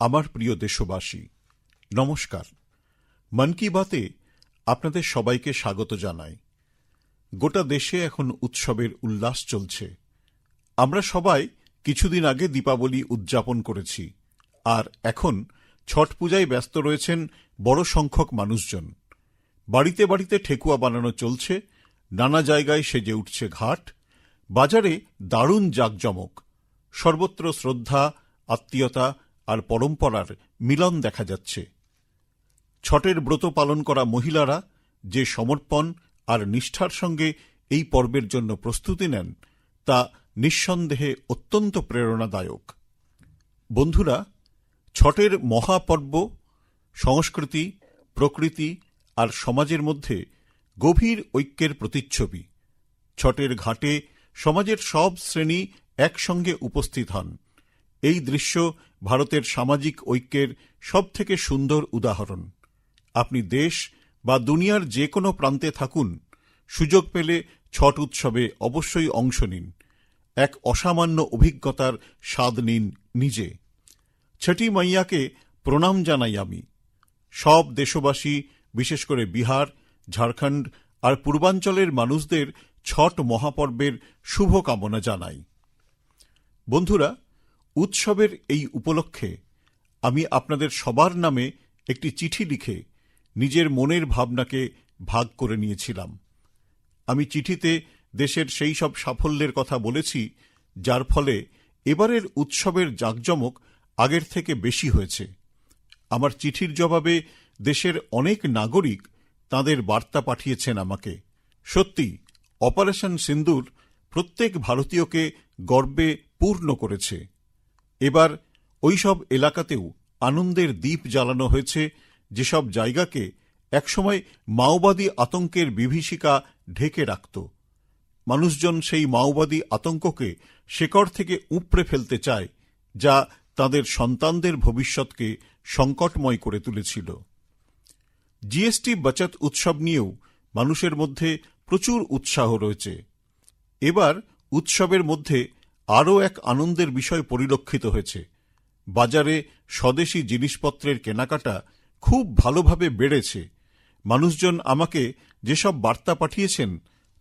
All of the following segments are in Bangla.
আমার প্রিয় দেশবাসী, নমস্কার। মন কি বাতে আপনাদের সবাইকে স্বাগত জানাই। গোটা দেশে এখন উৎসবের উল্লাস চলছে। আমরা সবাই কিছুদিন আগে দীপাবলি উদযাপন করেছি, আর এখন ছট পূজায় ব্যস্ত রয়েছেন বড় সংখ্যক মানুষজন। বাড়িতে বাড়িতে ঠেকুয়া বানানো চলছে, নানা জায়গায় সেজে উঠছে ঘাট, বাজারে দারুণ জাঁকজমক, সর্বত্র শ্রদ্ধা, আত্মীয়তা আর পরম্পরার মিলন দেখা যাচ্ছে। ছটের ব্রত পালন করা মহিলারা যে সমর্পণ আর নিষ্ঠার সঙ্গে এই পর্বের জন্য প্রস্তুতি নেন, তা নিঃসন্দেহে অত্যন্ত প্রেরণাদায়ক। বন্ধুরা, ছটের মহাপর্ব সংস্কৃতি, প্রকৃতি আর সমাজের মধ্যে গভীর ঐক্যের প্রতিচ্ছবি। ছটের ঘাটে সমাজের সব শ্রেণি একসঙ্গে উপস্থিত হন। এই দৃশ্য ভারতের সামাজিক ঐক্যের সবথেকে সুন্দর উদাহরণ। আপনি দেশ বা দুনিয়ার যে কোনো প্রান্তে থাকুন, সুযোগ পেলে ছট উৎসবে অবশ্যই অংশ নিন। এক অসামান্য অভিজ্ঞতার স্বাদ নিন নিজে। ছটি মাইয়াকে প্রণাম জানাই আমি। সব দেশবাসী, বিশেষ করে বিহার, ঝাড়খণ্ড আর পূর্বাঞ্চলের মানুষদের ছট মহাপর্বের শুভকামনা জানাই। বন্ধুরা উৎসবের এই উপলক্ষে আমি আপনাদের সবার নামে একটি চিঠি লিখে নিজের মনের ভাবনাকে ভাগ করে নিয়েছিলাম। আমি চিঠিতে দেশের সেই সব সাফল্যের কথা বলেছি, যার ফলে এবারের উৎসবের জাঁকজমক আগের থেকে বেশি হয়েছে। আমার চিঠির জবাবে দেশের অনেক নাগরিক তাদের বার্তা পাঠিয়েছেন আমাকে। সত্যি, অপারেশন সিন্দুর প্রত্যেক ভারতীয়কে গর্বে পূর্ণ করেছে। এবার ওইসব এলাকাতেও আনন্দের দ্বীপ জ্বালানো হয়েছে, যেসব জায়গাকে একসময় মাওবাদী আতঙ্কের বিভীষিকা ঢেকে রাখত। মানুষজন সেই মাওবাদী আতঙ্ককে শেকড় থেকে উপড়ে ফেলতে চায়, যা তাদের সন্তানদের ভবিষ্যৎকে সংকটময় করে তুলেছিল। জিএসটি বাচত উৎসব নিয়েও মানুষের মধ্যে প্রচুর উৎসাহ রয়েছে। এবার উৎসবের মধ্যে আরও এক আনন্দের বিষয় পরিলক্ষিত হয়েছে। বাজারে স্বদেশি জিনিসপত্রের কেনাকাটা খুব ভালোভাবে বেড়েছে। মানুষজন আমাকে যেসব বার্তা পাঠিয়েছেন,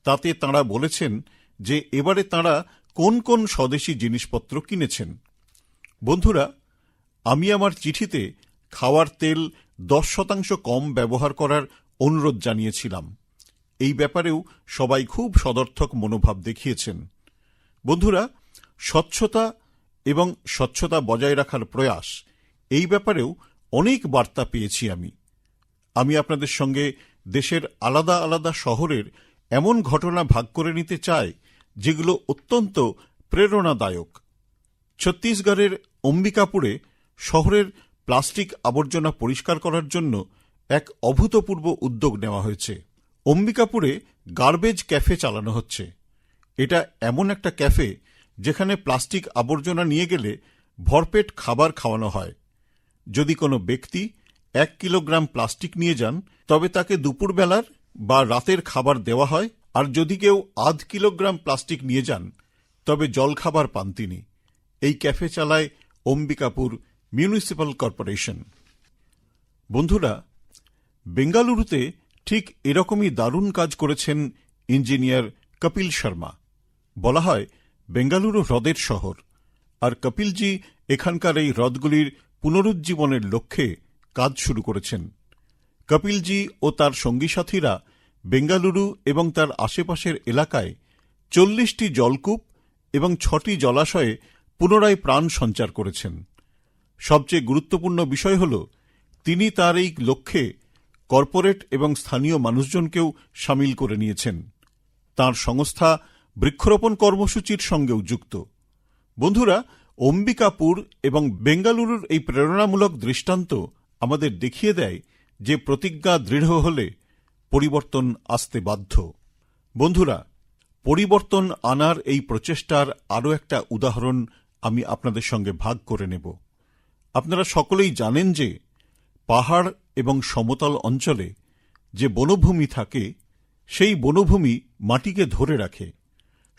তাতে তাঁরা বলেছেন যে এবারে তাঁরা কোন কোন স্বদেশি জিনিসপত্র কিনেছেন। বন্ধুরা, আমি আমার চিঠিতে খাওয়ার তেল দশ শতাংশ কম ব্যবহার করার অনুরোধ জানিয়েছিলাম। এই ব্যাপারেও সবাই খুব সদর্থক মনোভাব দেখিয়েছেন। বন্ধুরা স্বচ্ছতা এবং স্বচ্ছতা বজায় রাখার প্রয়াস। এই ব্যাপারেও অনেক বার্তা পেয়েছি আমি। আমি আপনাদের সঙ্গে দেশের আলাদা আলাদা শহরের এমন ঘটনা ভাগ করে নিতে চাই, যেগুলো অত্যন্ত প্রেরণাদায়ক। ছত্তিশগড়ের অম্বিকাপুরে শহরের প্লাস্টিক আবর্জনা পরিষ্কার করার জন্য এক অভূতপূর্ব উদ্যোগ নেওয়া হয়েছে। অম্বিকাপুরে গার্বেজ ক্যাফে চালানো হচ্ছে। এটা এমন একটা ক্যাফে যেখানে প্লাস্টিক আবর্জনা নিয়ে গেলে ভরপেট খাবার খাওয়ানো হয়। যদি কোনো ব্যক্তি এক কিলোগ্রাম প্লাস্টিক নিয়ে যান, তবে তাকে দুপুরবেলার বা রাতের খাবার দেওয়া হয়, আর যদি কেউ আধ কিলোগ্রাম প্লাস্টিক নিয়ে যান, তবে জলখাবার পান তিনি। এই ক্যাফে চালায় অম্বিকাপুর মিউনিসিপ্যাল কর্পোরেশন। বন্ধুরা, বেঙ্গালুরুতে ঠিক এরকমই দারুণ কাজ করেছেন ইঞ্জিনিয়ার কপিল শর্মা। বলা হয় বেঙ্গালুরু হ্রদের শহর। আর কপিলজি এখানকার এই হ্রদগুলির পুনরুজ্জীবনের লক্ষ্যে কাজ শুরু করেছেন। কপিলজি ও তার সঙ্গী সাথীরা বেঙ্গালুরু এবং তার আশেপাশের এলাকায় চল্লিশটি জলকূপ এবং ছটি জলাশয়ে পুনরায় প্রাণ সঞ্চার করেছেন। সবচেয়ে গুরুত্বপূর্ণ বিষয় হল, তিনি তার এই লক্ষ্যে কর্পোরেট এবং স্থানীয় মানুষজনকেও সামিল করে নিয়েছেন। তার সংস্থা বৃক্ষরোপণ কর্মসূচির সঙ্গেও যুক্ত। বন্ধুরা, অম্বিকাপুর এবং বেঙ্গালুরুর এই প্রেরণামূলক দৃষ্টান্ত আমাদের দেখিয়ে দেয় যে প্রতিজ্ঞা দৃঢ় হলে পরিবর্তন আসতে বাধ্য। বন্ধুরা, পরিবর্তন আনার এই প্রচেষ্টার আরও একটা উদাহরণ আমি আপনাদের সঙ্গে ভাগ করে নেব। আপনারা সকলেই জানেন যে পাহাড় এবং সমতল অঞ্চলে যে বনভূমি থাকে, সেই বনভূমি মাটিকে ধরে রাখে।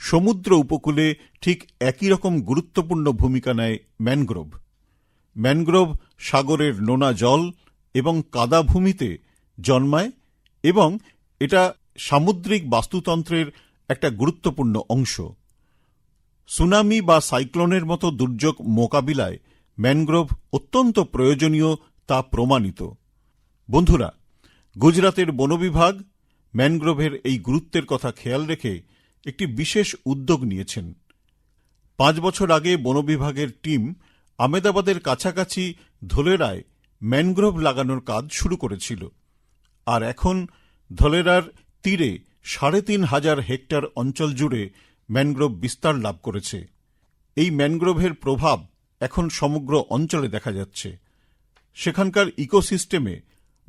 সমুদ্র উপকূলে ঠিক একই রকম গুরুত্বপূর্ণ ভূমিকা নেয় ম্যানগ্রোভ। ম্যানগ্রোভ সাগরের নোনা জল এবং কাদা ভূমিতে জন্মায় এবং এটা সামুদ্রিক বাস্তুতন্ত্রের একটা গুরুত্বপূর্ণ অংশ। সুনামি বা সাইক্লোনের মতো দুর্যোগ মোকাবিলায় ম্যানগ্রোভ অত্যন্ত প্রয়োজনীয় তা প্রমাণিত। বন্ধুরা, গুজরাতের বনবিভাগ ম্যানগ্রোভের এই গুরুত্বের কথা খেয়াল রেখে একটি বিশেষ উদ্যোগ নিয়েছেন। পাঁচ বছর আগে বন বিভাগের টিম আমেদাবাদের কাছাকাছি ধলেরায় ম্যানগ্রোভ লাগানোর কাজ শুরু করেছিল। আর এখন ধলেরার তীরে সাড়ে তিন হাজার হেক্টর অঞ্চল জুড়ে ম্যানগ্রোভ বিস্তার লাভ করেছে। এই ম্যানগ্রোভের প্রভাব এখন সমগ্র অঞ্চলে দেখা যাচ্ছে। সেখানকার ইকোসিস্টেমে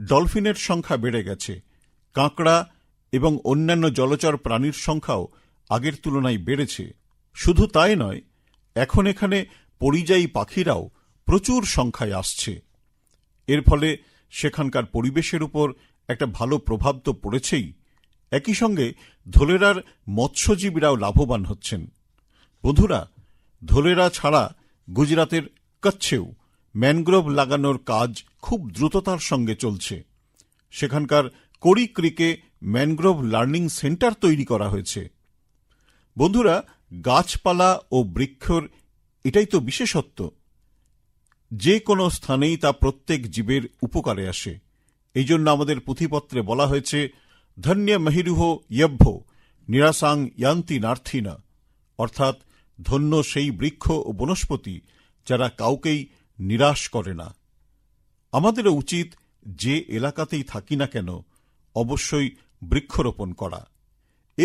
ডলফিনের সংখ্যা বেড়ে গেছে। কাঁকড়া এবং অন্যান্য জলচর প্রাণীর সংখ্যাও আগের তুলনায় বেড়েছে। শুধু তাই নয়, এখন এখানে পরিযায়ী পাখিরাও প্রচুর সংখ্যায় আসছে। এর ফলে সেখানকার পরিবেশের উপর একটা ভালো প্রভাব তো পড়েছেই। একই সঙ্গে ধলেরার মৎস্যজীবীরাও লাভবান হচ্ছেন। বন্ধুরা, ধলেরা ছাড়া গুজরাতের কচ্ছেও ম্যানগ্রোভ লাগানোর কাজ খুব দ্রুততার সঙ্গে চলছে। সেখানকার কড়ি ক্রিকে ম্যানগ্রোভ লার্নিং সেন্টার তৈরি করা হয়েছে। বন্ধুরা, গাছপালা ও বৃক্ষর এটাই তো বিশেষত্ব। যে কোনো স্থানেই তা প্রত্যেক জীবের উপকারে আসে। এই জন্য আমাদের পুঁথিপত্রে বলা হয়েছে, ধন্য মহিরুহ ইয়ভ্য, নিরাসাং ইয়ান্তি নার্থিনা। অর্থাৎ, ধন্য সেই বৃক্ষ ও বনস্পতি যারা কাউকেই নিরাশ করে না। আমাদেরও উচিত যে এলাকাতেই থাকি না কেন, অবশ্যই বৃক্ষরোপণ করা।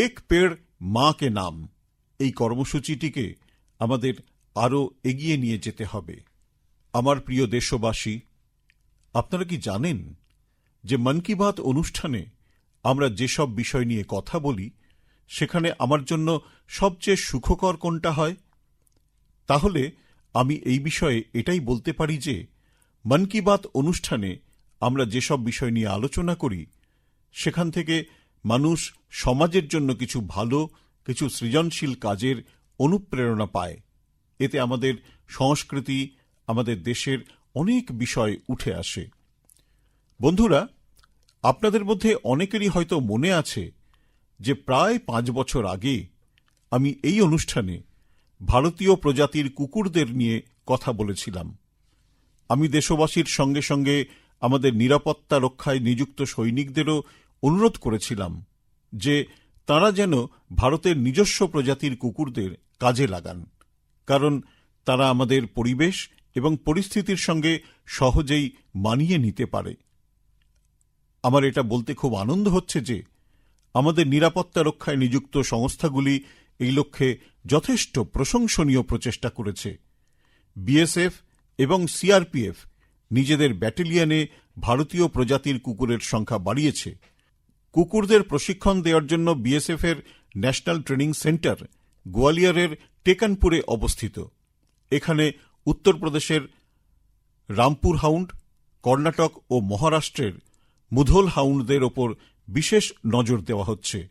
এক পেড় মাকে নাম। এই কর্মসূচিটিকে আমাদের আরও এগিয়ে নিয়ে যেতে হবে। আমার প্রিয় দেশবাসী, আপনারা কি জানেন যে মন কি বাত অনুষ্ঠানে আমরা যেসব বিষয় নিয়ে কথা বলি, সেখানে আমার জন্য সবচেয়ে সুখকর কোনটা হয়? তাহলে আমি এই বিষয়ে এটাই বলতে পারি যে, মন কি বাত অনুষ্ঠানে আমরা যেসব বিষয় নিয়ে আলোচনা করি, সেখান থেকে মানুষ সমাজের জন্য কিছু ভালো, কিছু সৃজনশীল কাজের অনুপ্রেরণা পায়। এতে আমাদের সংস্কৃতি, আমাদের দেশের অনেক বিষয় উঠে আসে। বন্ধুরা, আপনাদের মধ্যে অনেকেরই হয়তো মনে আছে যে প্রায় পাঁচ বছর আগে আমি এই অনুষ্ঠানে ভারতীয় প্রজাতির কুকুরদের নিয়ে কথা বলেছিলাম। আমি দেশবাসীর সঙ্গে সঙ্গে আমাদের নিরাপত্তা রক্ষায় নিযুক্ত সৈনিকদেরও অনুরোধ করেছিলাম যে তারা যেন ভারতের নিজস্ব প্রজাতির কুকুরদের কাজে লাগান, কারণ তারা আমাদের পরিবেশ এবং পরিস্থিতির সঙ্গে সহজেই মানিয়ে নিতে পারে। আমার এটা বলতে খুব আনন্দ হচ্ছে যে আমাদের নিরাপত্তা রক্ষায় নিযুক্ত সংস্থাগুলি এই লক্ষ্যে যথেষ্ট প্রশংসনীয় প্রচেষ্টা করেছে। বিএসএফ এবং সিআরপিএফ নিজেদের ব্যাটালিয়নে ভারতীয় প্রজাতির কুকুরের সংখ্যা বাড়িয়েছে। কুকুরদের প্রশিক্ষণ দেওয়ার জন্য বিএসএফ এর ন্যাশনাল ট্রেনিং সেন্টার গোয়ালিয়রের টেকানপুরে অবস্থিত। এখানে উত্তরপ্রদেশের রামপুর হাউন্ড, কর্ণাটক ও মহারাষ্ট্রের মুধোল হাউন্ডদের ওপর বিশেষ নজর দেওয়া হচ্ছে।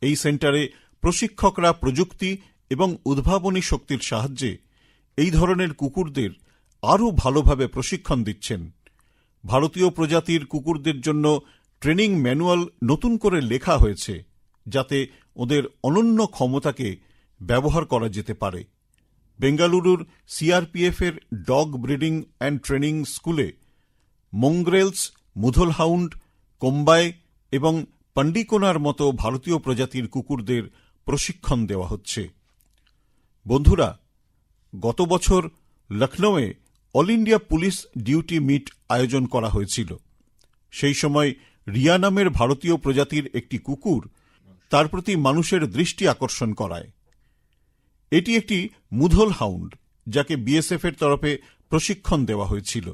এই সেন্টারে প্রশিক্ষকরা প্রযুক্তি এবং উদ্ভাবনী শক্তির সাহায্যে এই ধরনের কুকুরদের আরও ভালোভাবে প্রশিক্ষণ দিচ্ছেন। ভারতীয় প্রজাতির কুকুরদের জন্য ট্রেনিং ম্যানুয়াল নতুন করে লেখা হয়েছে যাতে ওদের অনন্য ক্ষমতাকে ব্যবহার করা যেতে পারে। বেঙ্গালুরুর সিআরপিএফ এর ডগ ব্রিডিং অ্যান্ড ট্রেনিং স্কুলে মঙ্গ্রেলস মুধল হাউন্ড কোম্বাই এবং পন্ডিকোনার মতো ভারতীয় প্রজাতির কুকুরদের প্রশিক্ষণ দেওয়া হচ্ছে। বন্ধুরা, গত বছর লখনৌয়ে all India police duty meet আয়োজন করা হয়েছিল। সেই সময় রিয়া নামের ভারতীয় প্রজাতির একটি কুকুর তার প্রতি মানুষের দৃষ্টি আকর্ষণ করায়। এটি একটি মুধল হাউন্ড, যাকে বিএসএফ এর তরফে প্রশিক্ষণ দেওয়া হয়েছিল।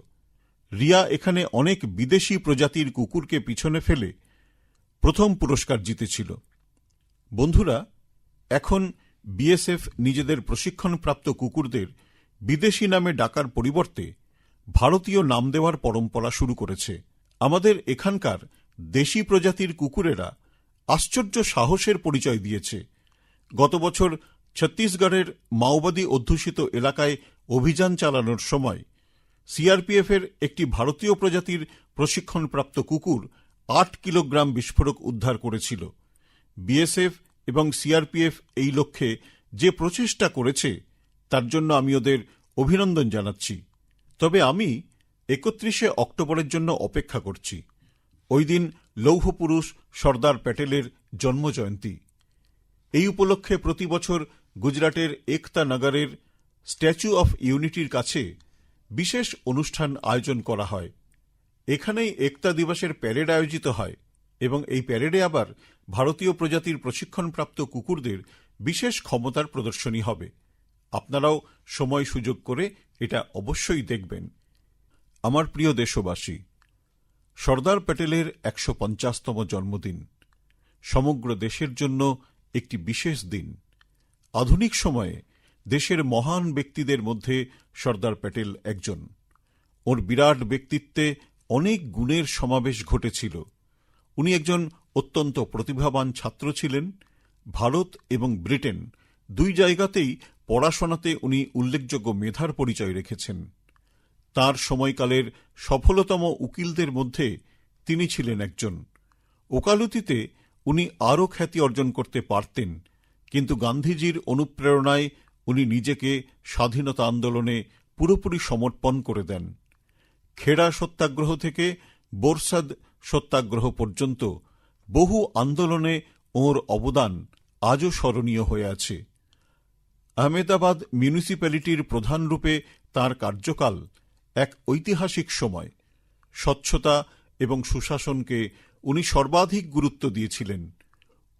রিয়া এখানে অনেক বিদেশি প্রজাতির কুকুরকে পিছনে ফেলে প্রথম পুরস্কার জিতেছিল। বন্ধুরা, এখন বিএসএফ নিজেদের প্রশিক্ষণপ্রাপ্ত কুকুরদের বিদেশি নামে ডাকার পরিবর্তে ভারতীয় নাম দেওয়ার পরম্পরা শুরু করেছে। আমাদের এখানকার দেশি প্রজাতির কুকুরেরা আশ্চর্য সাহসের পরিচয় দিয়েছে। গত বছর ছত্তিশগড়ের মাওবাদী অধ্যুষিত এলাকায় অভিযান চালানোর সময় সিআরপিএফের একটি ভারতীয় প্রজাতির প্রশিক্ষণপ্রাপ্ত কুকুর আট কিলোগ্রাম বিস্ফোরক উদ্ধার করেছিল। বিএসএফ এবং সিআরপিএফ এই লক্ষ্যে যে প্রচেষ্টা করেছে, তার জন্য আমি ওদের অভিনন্দন জানাচ্ছি। তবে আমি একত্রিশে অক্টোবরের জন্য অপেক্ষা করছি। ওই দিন লৌহ পুরুষ সর্দার প্যাটেলের জন্মজয়ন্তী। এই উপলক্ষে প্রতি বছর গুজরাটের একতা নগরের স্ট্যাচু অফ ইউনিটির কাছে বিশেষ অনুষ্ঠান আয়োজন করা হয়। এখানেই একতা দিবসের প্যারেড আয়োজিত হয় এবং এই প্যারেডে আবার ভারতীয় প্রজাতির প্রশিক্ষণপ্রাপ্ত কুকুরদের বিশেষ ক্ষমতার প্রদর্শনী হবে। আপনারাও সময় সুযোগ করে এটা অবশ্যই দেখবেন। আমার প্রিয় দেশবাসী সর্দার প্যাটেলের একশো পঞ্চাশতম জন্মদিন। সমগ্র দেশের জন্য একটি বিশেষ দিন। আধুনিক সময়ে দেশের মহান ব্যক্তিদের মধ্যে সর্দার প্যাটেল একজন। ওর বিরাট ব্যক্তিত্বে অনেক গুণের সমাবেশ ঘটেছিল। উনি একজন অত্যন্ত প্রতিভাবান ছাত্র ছিলেন। ভারত এবং ব্রিটেন দুই জায়গাতেই পড়াশোনাতে উনি উল্লেখযোগ্য মেধার পরিচয় রেখেছেন। তার সময়কালের সফলতম উকিলদের মধ্যে তিনি ছিলেন একজন। ওকালতিতে উনি আরও খ্যাতি অর্জন করতে পারতেন, কিন্তু গান্ধীজির অনুপ্রেরণায় উনি নিজেকে স্বাধীনতা আন্দোলনে পুরোপুরি সমর্পণ করে দেন। খেড়া সত্যাগ্রহ থেকে বোরসাদ সত্যাগ্রহ পর্যন্ত বহু আন্দোলনে ওর অবদান আজও স্মরণীয় হয়ে আছে। আহমেদাবাদ মিউনিসিপ্যালিটির প্রধান রূপে তার কার্যকাল এক ঐতিহাসিক সময়। স্বচ্ছতা এবং সুশাসনকে উনি সর্বাধিক গুরুত্ব দিয়েছিলেন।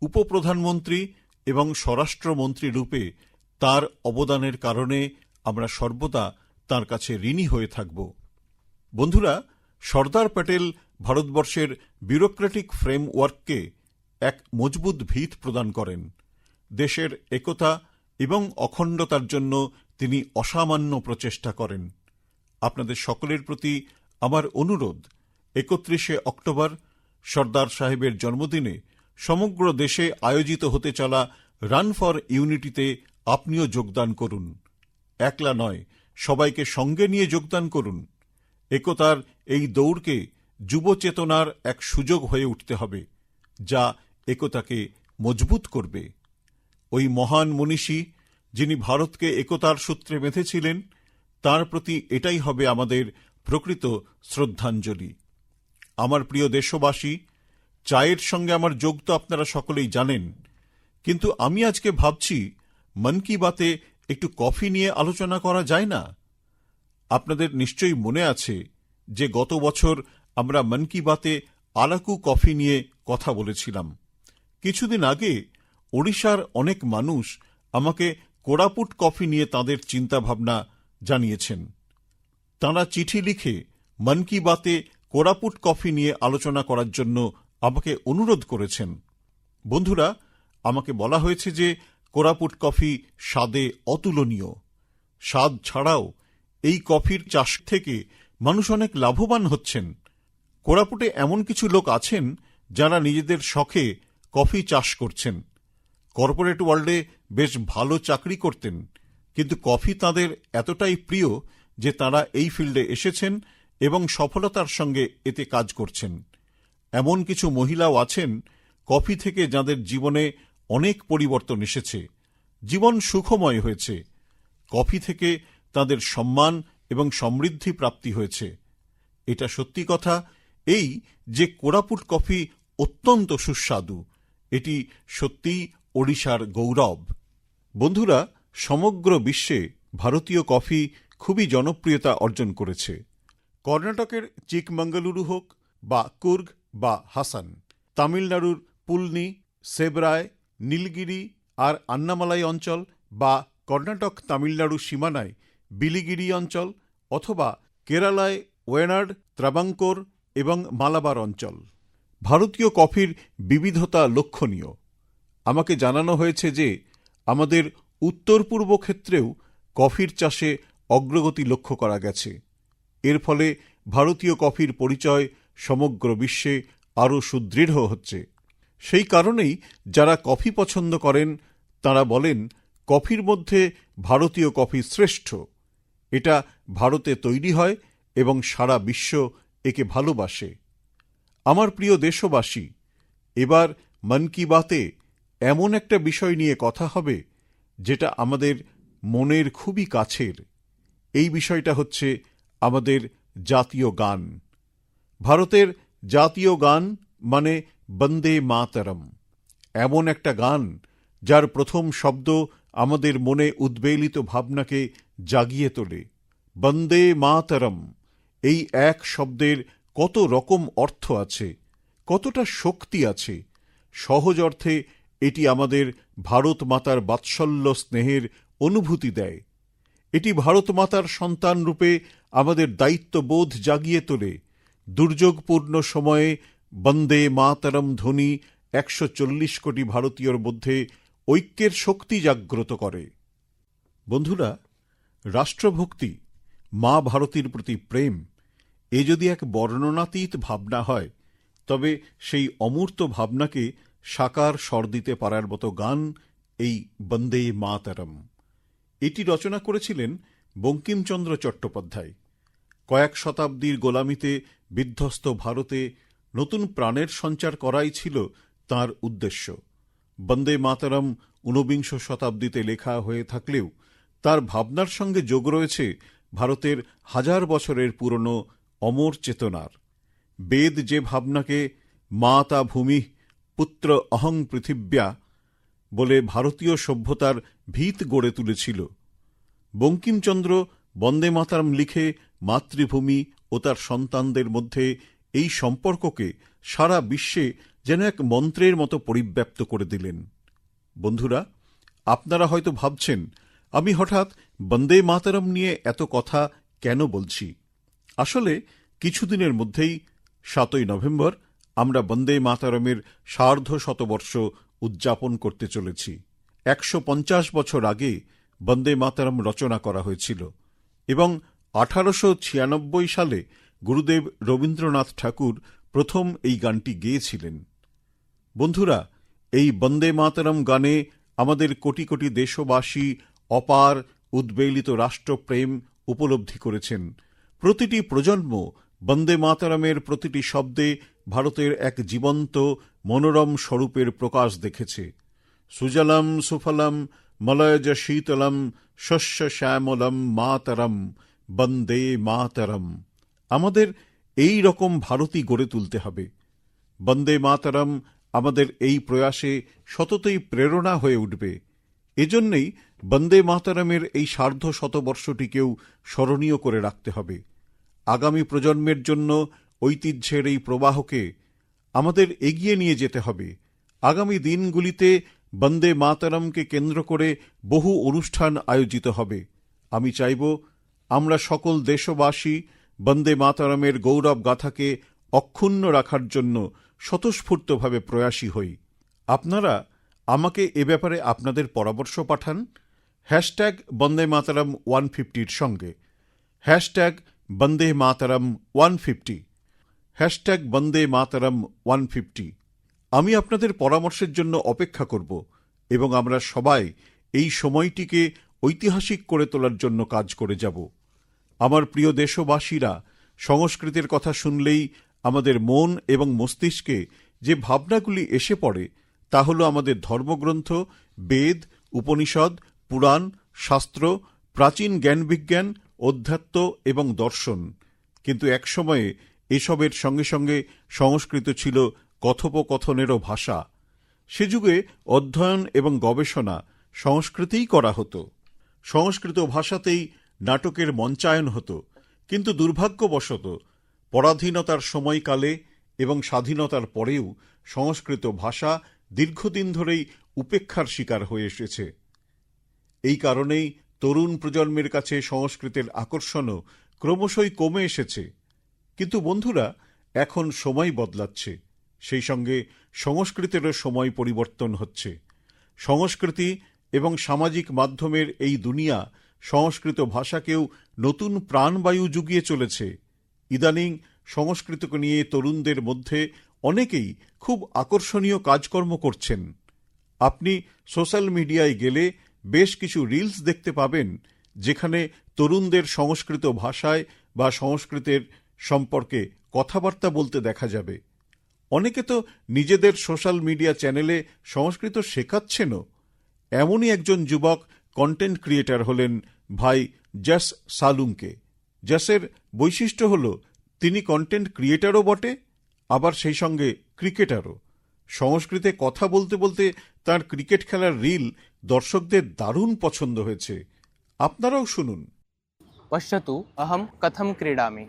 উপপ্রধানমন্ত্রী এবং স্বরাষ্ট্রমন্ত্রী রূপে তার অবদানের কারণে আমরা সর্বদা তার কাছে ঋণী হয়ে থাকব। বন্ধুরা, সর্দার প্যাটেল ভারতবর্ষের ব্যুরোক্রেটিক ফ্রেমওয়ার্ককে এক মজবুত ভিত প্রদান করেন। দেশের একতা এবং অখণ্ডতার জন্য তিনি অসামান্য প্রচেষ্টা করেন। আপনাদের সকলের প্রতি আমার অনুরোধ, একত্রিশে অক্টোবর সর্দার সাহেবের জন্মদিনে সমগ্র দেশে আয়োজিত হতে চলা রান ফর ইউনিটিতে আপনিও যোগদান করুন। একলা নয়, সবাইকে সঙ্গে নিয়ে যোগদান করুন। একতার এই দৌড়কে যুব চেতনার এক সুযোগ হয়ে উঠতে হবে, যা একতাকে মজবুত করবে। ওই মহান মনীষী যিনি ভারতকে একতার সূত্রে বেঁধেছিলেন তার প্রতি এটাই হবে আমাদের প্রকৃত শ্রদ্ধাঞ্জলি। আমার প্রিয় দেশবাসী, চায়ের সঙ্গে আমার যোগ তো আপনারা সকলেই জানেন, কিন্তু আমি আজকে ভাবছি, মন কি বাতে একটু কফি নিয়ে আলোচনা করা যায় না? আপনাদের নিশ্চয়ই মনে আছে যে গত বছর আমরা মন কি বাতে আলাকু কফি নিয়ে কথা বলেছিলাম। কিছুদিন আগে ওড়িশার অনেক মানুষ আমাকে কোরাপুট কফি নিয়ে তাদের চিন্তাভাবনা জানিয়েছেন। তাঁরা চিঠি লিখে মন কি বাতে কোরাপুট কফি নিয়ে আলোচনা করার জন্য আমাকে অনুরোধ করেছেন। বন্ধুরা, আমাকে বলা হয়েছে যে কোরাপুট কফি স্বাদে অতুলনীয়। স্বাদ ছাড়াও এই কফির চাষ থেকে মানুষ অনেক লাভবান হচ্ছেন। কোরাপুটে এমন কিছু লোক আছেন যারা নিজেদের শখে কফি চাষ করছেন। কর্পোরেট ওয়ার্ল্ডে বেশ ভালো চাকরি করতেন। কিন্তু কফি তাদের এতটাই প্রিয় যে তারা এই ফিল্ডে এসেছেন এবং সফলতার সঙ্গে এতে কাজ করছেন। এমন কিছু মহিলাও আছেন কফি থেকে যাদের জীবনে অনেক পরিবর্তন এসেছে। জীবন সুখময় হয়েছে। কফি থেকে তাদের সম্মান এবং সমৃদ্ধি প্রাপ্তি হয়েছে। এটা সত্যি কথা, এই যে কোরাপুট কফি অত্যন্ত সুস্বাদু, এটি সত্যিই ওড়িশার গৌরব। বন্ধুরা সমগ্র বিশ্বে ভারতীয় কফি খুবই জনপ্রিয়তা অর্জন করেছে। কর্ণাটকের চিকমঙ্গলুরু হোক বা কুর্গ বা হাসান, তামিলনাড়ুর পুলনি, সেবরায়, নীলগিরি আর আন্নামালাই অঞ্চল বা কর্ণাটক তামিলনাড়ু সীমানায় বিলিগিরি অঞ্চল অথবা কেরালায় ওয়েনাড ত্রাবাঙ্কোর এবং মালাবার অঞ্চল। ভারতীয় কফির বিবিধতা লক্ষণীয়। আমাকে জানানো হয়েছে যে আমাদের উত্তর পূর্ব ক্ষেত্রেও কফির চাষে অগ্রগতি লক্ষ্য করা গেছে। এর ফলে ভারতীয় কফির পরিচয় সমগ্র বিশ্বে আরও সুদৃঢ় হচ্ছে। সেই কারণেই যারা কফি পছন্দ করেন, তারা বলেন, কফির মধ্যে ভারতীয় কফি শ্রেষ্ঠ। এটা ভারতে তৈরি হয় এবং সারা বিশ্ব একে ভালোবাসে। আমার প্রিয় দেশবাসী, এবার মন কি বাতে এমন একটা বিষয় নিয়ে কথা হবে যেটা আমাদের মনের খুবই কাছের। এই বিষয়টা হচ্ছে আমাদের জাতীয় গান। ভারতের জাতীয় গান মানে বন্দে মাতরম। এমন একটা গান যার প্রথম শব্দ আমাদের মনে উদ্বেলিত ভাবনাকে জাগিয়ে তোলে। বন্দে মাতরম। এই এক শব্দের কত রকম অর্থ আছে, কতটা শক্তি আছে, সহজ অর্থে এটি আমাদের ভারত মাতার বাৎসল্য স্নেহের অনুভূতি দেয়। এটি ভারত মাতার সন্তান রূপে আমাদের দায়িত্ববোধ জাগিয়ে তোলে। দুর্যোগপূর্ণ সময়ে বন্দে মাতরম ধ্বনি একশো চল্লিশ কোটি ভারতীয়র মধ্যে ঐক্যের শক্তি জাগ্রত করে। বন্ধুরা, রাষ্ট্রভক্তি, মা ভারতীর প্রতি প্রেম, এ যদি এক বর্ণনাতীত ভাবনা হয়, তবে সেই অমূর্ত ভাবনাকে সাকার স্বর দিতে পারার মতো গান এই বন্দে মাতরম। এটি রচনা করেছিলেন বঙ্কিমচন্দ্র চট্টোপাধ্যায়। কয়েক শতাব্দীর গোলামিতে বিধ্বস্ত ভারতে নতুন প্রাণের সঞ্চার করাই ছিল তার উদ্দেশ্য। বন্দে মাতারম ঊনবিংশ শতাব্দীতে লেখা হয়ে থাকলেও তার ভাবনার সঙ্গে যোগ রয়েছে ভারতের হাজার বছরের পুরনো অমর চেতনার। বেদ যে ভাবনাকে, মাতা ভূমি পুত্র অহং পৃথিব্যা বলে ভারতীয় সভ্যতার ভিত গড়ে তুলেছিল। বঙ্কিমচন্দ্র বন্দে মাতারম লিখে মাতৃভূমি ও তার সন্তানদের মধ্যে এই সম্পর্ককে সারা বিশ্বে যেন এক মন্ত্রের মতো পরিব্যাপ্ত করে দিলেন। বন্ধুরা, আপনারা হয়তো ভাবছেন, আমি হঠাৎ বন্দে মাতারম নিয়ে এত কথা কেন বলছি? আসলে কিছুদিনের মধ্যেই সাতই নভেম্বর আমরা বন্দে মাতারমের সার্ধ শতবর্ষ উদযাপন করতে চলেছি। একশো পঞ্চাশ বছর আগে বন্দে মাতারম রচনা করা হয়েছিল এবং আঠারোশো ছিয়ানব্বই সালে গুরুদেব রবীন্দ্রনাথ ঠাকুর প্রথম এই গানটি গেয়েছিলেন। বন্ধুরা, এই বন্দে মাতারম গানে আমাদের কোটি কোটি দেশবাসী অপার উদ্বেলিত রাষ্ট্রপ্রেম উপলব্ধি করেছেন। প্রতিটি প্রজন্ম বন্দে মাতরমের প্রতিটি শব্দে ভারতের এক জীবন্ত, মনোরম স্বরূপের প্রকাশ দেখেছে। সুজলম, সুফলম, মলয়জ শীতলম, শস্য শ্যামলম, মাতরম, বন্দে মাতরম। আমাদের এই রকম ভারতই গড়ে তুলতে হবে। বন্দে মাতরম আমাদের এই প্রয়াসে সততই প্রেরণা হয়ে উঠবে। এজন্যই বন্দে মাতরমের এই সার্ধ শতবর্ষটিকেও স্মরণীয় করে রাখতে হবে। আগামী প্রজন্মের জন্য ঐতিহ্যের এই প্রবাহকে আমাদের এগিয়ে নিয়ে যেতে হবে। আগামী দিনগুলিতে বন্দে মাতরমকে কেন্দ্র করে বহু অনুষ্ঠান আয়োজিত হবে। আমি চাইব আমরা সকল দেশবাসী বন্দে মাতরমের গৌরব গাথাকে অক্ষুণ্ণ রাখার জন্য স্বতঃস্ফূর্তভাবে প্রয়াসী হই। আপনারা আমাকে এ ব্যাপারে আপনাদের পরামর্শ পাঠান। হ্যাশট্যাগ বন্দে মাতরম ওয়ান ফিফটির সঙ্গে। Hashtag Vande Mataram one fifty. Hashtag Vande Mataram one fifty আমি আপনাদের পরামর্শের জন্য অপেক্ষা করব এবং আমরা সবাই এই সময়টিকে ঐতিহাসিক করে তোলার জন্য কাজ করে যাব। আমার প্রিয় দেশবাসীরা, সংস্কৃতের কথা শুনলেই আমাদের মন এবং মস্তিষ্কে যে ভাবনাগুলি এসে পড়ে তা হল আমাদের ধর্মগ্রন্থ, বেদ, উপনিষদ, পুরাণ, শাস্ত্র, প্রাচীন জ্ঞানবিজ্ঞান, অধ্যাত্ম এবং দর্শন। কিন্তু একসময়ে এসবের সঙ্গে সঙ্গে সংস্কৃত ছিল কথোপকথনেরও ভাষা। সে যুগে অধ্যয়ন এবং গবেষণা সংস্কৃতেই করা হতো। সংস্কৃত ভাষাতেই নাটকের মঞ্চায়ন হতো, কিন্তু দুর্ভাগ্যবশত পরাধীনতার সময়কালে এবং স্বাধীনতার পরেও সংস্কৃত ভাষা দীর্ঘদিন ধরেই উপেক্ষার শিকার হয়ে এসেছে। এই কারণেই তরুণ প্রজন্মের কাছে সংস্কৃতের আকর্ষণও ক্রমশই কমে এসেছে। কিন্তু বন্ধুরা, এখন সময় বদলাচ্ছে। সেই সঙ্গে সংস্কৃতেরও সময় পরিবর্তন হচ্ছে। সংস্কৃতি এবং সামাজিক মাধ্যমের এই দুনিয়া সংস্কৃত ভাষাকেও নতুন প্রাণবায়ু জুগিয়ে চলেছে। ইদানিং সংস্কৃতকে নিয়ে তরুণদের মধ্যে অনেকেই খুব আকর্ষণীয় কাজকর্ম করছেন। আপনি সোশ্যাল মিডিয়ায় গেলে বেশ কিছু রিলস দেখতে পাবেন, যেখানে তরুণদের সংস্কৃত ভাষায় বা সংস্কৃতের সম্পর্কে কথাবার্তা বলতে দেখা যাবে। অনেকে তো নিজেদের সোশ্যাল মিডিয়া চ্যানেলে সংস্কৃত শেখাচ্ছেনও। এমনই একজন যুবক কন্টেন্ট ক্রিয়েটার হলেন ভাই জাস সালুংকে জাসের বৈশিষ্ট্য হল, তিনি কন্টেন্ট ক্রিয়েটারও বটে, আবার সেই সঙ্গে ক্রিকেটারও। সংস্কৃতে কথা বলতে বলতে তার ক্রিকেট খেলার রিল দর্শকদের দারুণ পছন্দ হয়েছে। আপনারাও শুনুন। पश्यतु अहं कथं क्रीडामि?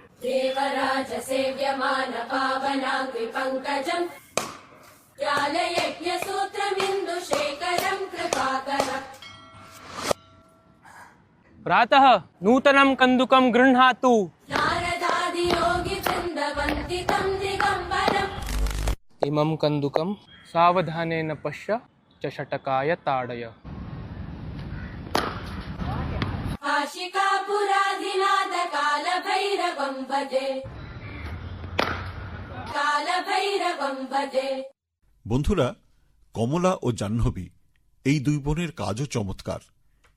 प्रातः नूतनं कन्दुकं गृह्णातु। नारदादियोगिवृन्दवन्दितं दिगम्बरम्। इमं कन्दुकं सावधानेन पश्य च षटकाय ताडय। काशिकापुराधिनाथकालभैरवम् भजे कालभैरवम् भजे বন্ধুরা কমলা ও জাহ্নবী এই দুই বোনের কাজও চমৎকার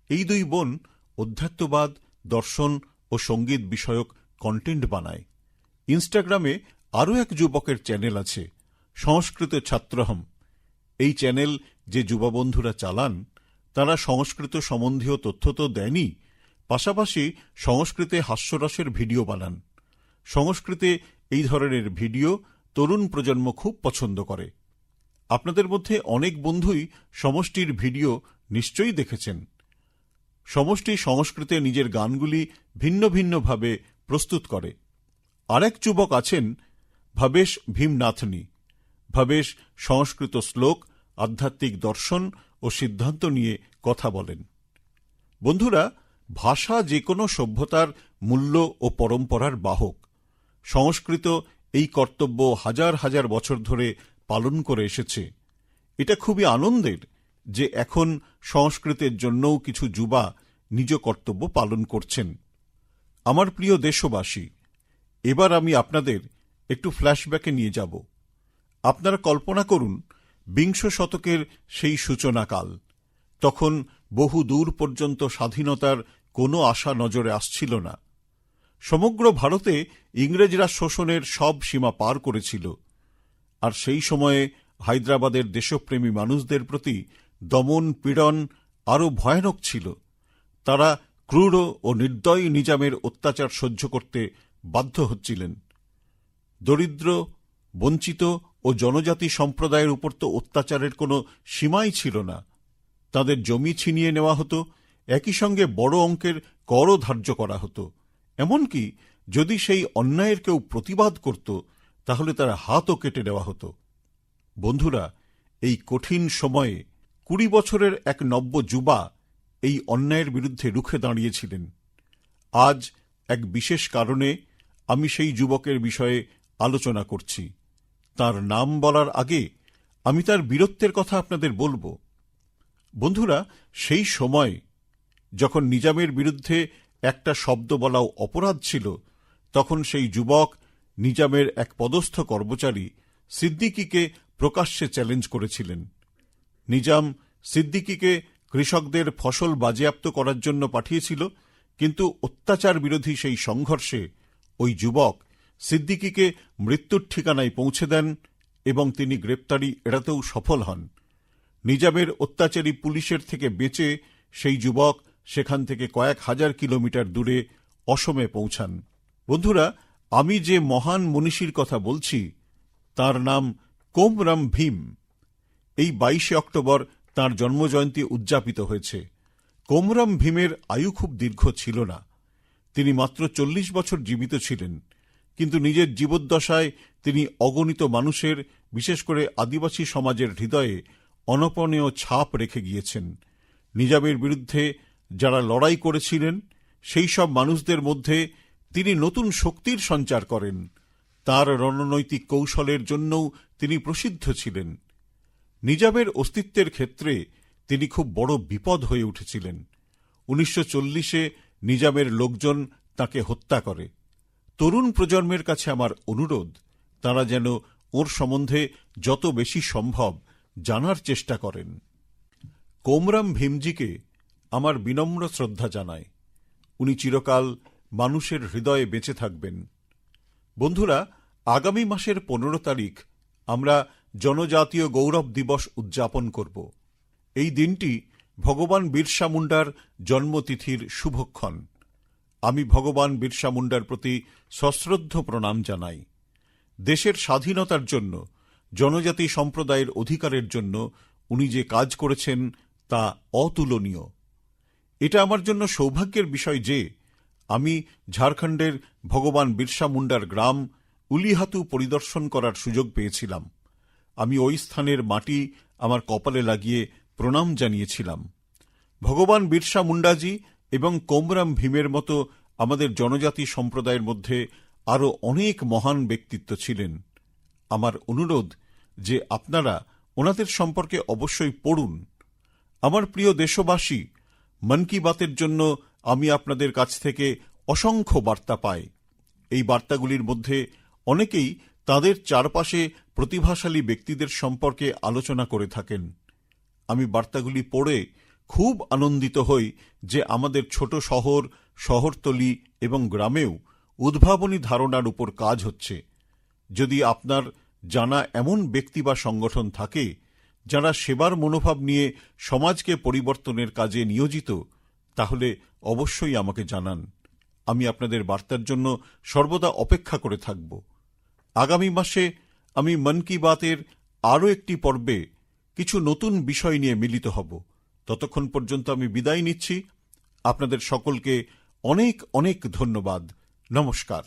এই দুই বোন অধ্যাত্মবাদ দর্শন ও সঙ্গীত বিষয়ক কন্টেন্ট বানায় ইনস্টাগ্রামে আরও এক যুবকের চ্যানেল আছে সংস্কৃত ছাত্রহম এই চ্যানেল যে যুববন্ধুরা চালান তারা সংস্কৃত সম্বন্ধীয় তথ্য তো দেনই পাশাপাশি সংস্কৃতে হাস্যরসের ভিডিও বানান। সংস্কৃতে এই ধরনের ভিডিও তরুণ প্রজন্ম খুব পছন্দ করে। আপনাদের মধ্যে অনেক বন্ধুই সমষ্টির ভিডিও নিশ্চয়ই দেখেছেন। সমষ্টি সংস্কৃতে নিজের গানগুলি ভিন্ন ভিন্নভাবে প্রস্তুত করে। আরেক যুবক আছেন ভবেশ ভীমনাথনি। ভবেশ সংস্কৃত শ্লোক, আধ্যাত্মিক দর্শন ও সিদ্ধান্ত নিয়ে কথা বলেন। বন্ধুরা ভাষা যে কোনো সভ্যতার মূল্য ও পরম্পরার বাহক। সংস্কৃত এই কর্তব্য হাজার হাজার বছর ধরে পালন করে এসেছে। এটা খুবই আনন্দের যে এখন সংস্কৃতের জন্যও কিছু যুবা নিজ কর্তব্য পালন করছেন। আমার প্রিয় দেশবাসী, এবার আমি আপনাদের একটু ফ্ল্যাশব্যাকে নিয়ে যাব। আপনারা কল্পনা করুন, বিংশ শতকের সেই সূচনাকাল, তখন বহু দূর পর্যন্ত স্বাধীনতার কোনো আশা নজরে আসছিল না। সমগ্র ভারতে ইংরেজরা শোষণের সব সীমা পার করেছিল, আর সেই সময়ে হায়দ্রাবাদের দেশপ্রেমী মানুষদের প্রতি দমন পীড়ন আরও ভয়ানক ছিল। তারা ক্রূর ও নির্দয়ী নিজামের অত্যাচার সহ্য করতে বাধ্য হচ্ছিলেন। দরিদ্র, বঞ্চিত ও জনজাতি সম্প্রদায়ের উপর তো অত্যাচারের কোনো সীমাই ছিল না। তাদের জমি ছিনিয়ে নেওয়া হতো একই সঙ্গে বড় অঙ্কের করও ধার্য করা হতো। এমনকি যদি সেই অন্যায়ের কেউ প্রতিবাদ করত, তাহলে তার হাতও কেটে দেওয়া হতো। বন্ধুরা, এই কঠিন সময়ে কুড়ি বছরের এক নব্য যুবা এই অন্যায়ের বিরুদ্ধে রুখে দাঁড়িয়েছিলেন। আজ এক বিশেষ কারণে আমি সেই যুবকের বিষয়ে আলোচনা করছি। তার নাম বলার আগে আমি তার বীরত্বের কথা আপনাদের বলব। বন্ধুরা, সেই সময় যখন নিজামের বিরুদ্ধে একটা শব্দ বলাও অপরাধ ছিল, তখন সেই যুবক নিজামের এক পদস্থ কর্মচারী সিদ্দিকিকে প্রকাশ্যে চ্যালেঞ্জ করেছিলেন। নিজাম সিদ্দিকিকে কৃষকদের ফসল বাজেয়াপ্ত করার জন্য পাঠিয়েছিল, কিন্তু অত্যাচার বিরোধী সেই সংঘর্ষে ওই যুবক সিদ্দিকিকে মৃত্যুর ঠিকানায় পৌঁছে দেন এবং তিনি গ্রেপ্তারি এড়াতেও সফল হন। নিজামের অত্যাচারী পুলিশের থেকে বেঁচে সেই যুবক সেখান থেকে কয়েক হাজার কিলোমিটার দূরে অসমে পৌঁছান। বন্ধুরা, আমি যে মহান মনীষীর কথা বলছি, তার নাম কোমরাম ভীম। এই বাইশে অক্টোবর তার জন্মজয়ন্তী উদযাপিত হয়েছে। কোমরাম ভীমের আয়ু খুব দীর্ঘ ছিল না। তিনি মাত্র চল্লিশ বছর জীবিত ছিলেন, কিন্তু নিজের জীবদ্দশায় তিনি অগণিত মানুষের, বিশেষ করে আদিবাসী সমাজের হৃদয়ে অনপনীয় ছাপ রেখে গিয়েছেন। নিজামের বিরুদ্ধে যারা লড়াই করেছিলেন, সেই সব মানুষদের মধ্যে তিনি নতুন শক্তির সঞ্চার করেন। তার রণনৈতিক কৌশলের জন্যও তিনি প্রসিদ্ধ ছিলেন। নিজামের অস্তিত্বের ক্ষেত্রে তিনি খুব বড় বিপদ হয়ে উঠেছিলেন। উনিশশো চল্লিশে নিজামের লোকজন তাকে হত্যা করে। তরুণ প্রজন্মের কাছে আমার অনুরোধ, তারা যেন ওর সম্বন্ধে যত বেশি সম্ভব জানার চেষ্টা করেন। কোমরাম ভীমজিকে আমার বিনম্র শ্রদ্ধা জানায়। উনি চিরকাল মানুষের হৃদয়ে বেঁচে থাকবেন। বন্ধুরা, আগামী মাসের পনেরো তারিখ আমরা জনজাতীয় গৌরব দিবস উদযাপন করব। এই দিনটি ভগবান বিরসা মুন্ডার জন্মতিথির শুভক্ষণ। আমি ভগবান বিরসা মুন্ডার প্রতি সশ্রদ্ধ প্রণাম জানাই। দেশের স্বাধীনতার জন্য, জনজাতি সম্প্রদায়ের অধিকারের জন্য উনি যে কাজ করেছেন তা অতুলনীয়। এটা আমার জন্য সৌভাগ্যের বিষয় যে আমি ঝাড়খণ্ডের ভগবান বিরসা মুন্ডার গ্রাম উলিহাতু পরিদর্শন করার সুযোগ পেয়েছিলাম। আমি ওই স্থানের মাটি আমার কপালে লাগিয়ে প্রণাম জানিয়েছিলাম। ভগবান বিরসা মুন্ডাজি এবং কোমরাম ভীমের মতো আমাদের জনজাতি সম্প্রদায়ের মধ্যে আরও অনেক মহান ব্যক্তিত্ব ছিলেন। আমার অনুরোধ যে আপনারা ওনাদের সম্পর্কে অবশ্যই পড়ুন। আমার প্রিয় দেশবাসী মন কি বাতের জন্য আমি আপনাদের কাছ থেকে অসংখ্য বার্তা পাই। এই বার্তাগুলির মধ্যে অনেকেই তাদের চারপাশে প্রতিভাশালী ব্যক্তিদের সম্পর্কে আলোচনা করে থাকেন। আমি বার্তাগুলি পড়ে খুব আনন্দিত হই যে আমাদের ছোট শহর, শহরতলি এবং গ্রামেও উদ্ভাবনী ধারণার উপর কাজ হচ্ছে। যদি আপনার জানা এমন ব্যক্তি বা সংগঠন থাকে যারা সেবার মনোভাব নিয়ে সমাজকে পরিবর্তনের কাজে নিয়োজিত, তাহলে অবশ্যই আমাকে জানান। আমি আপনাদের বার্তার জন্য সর্বদা অপেক্ষা করে থাকব। আগামী মাসে আমি মন কি বাতের আরও একটি পর্বে কিছু নতুন বিষয় নিয়ে মিলিত হব। ততক্ষণ পর্যন্ত আমি বিদায় নিচ্ছি। আপনাদের সকলকে অনেক অনেক ধন্যবাদ। নমস্কার।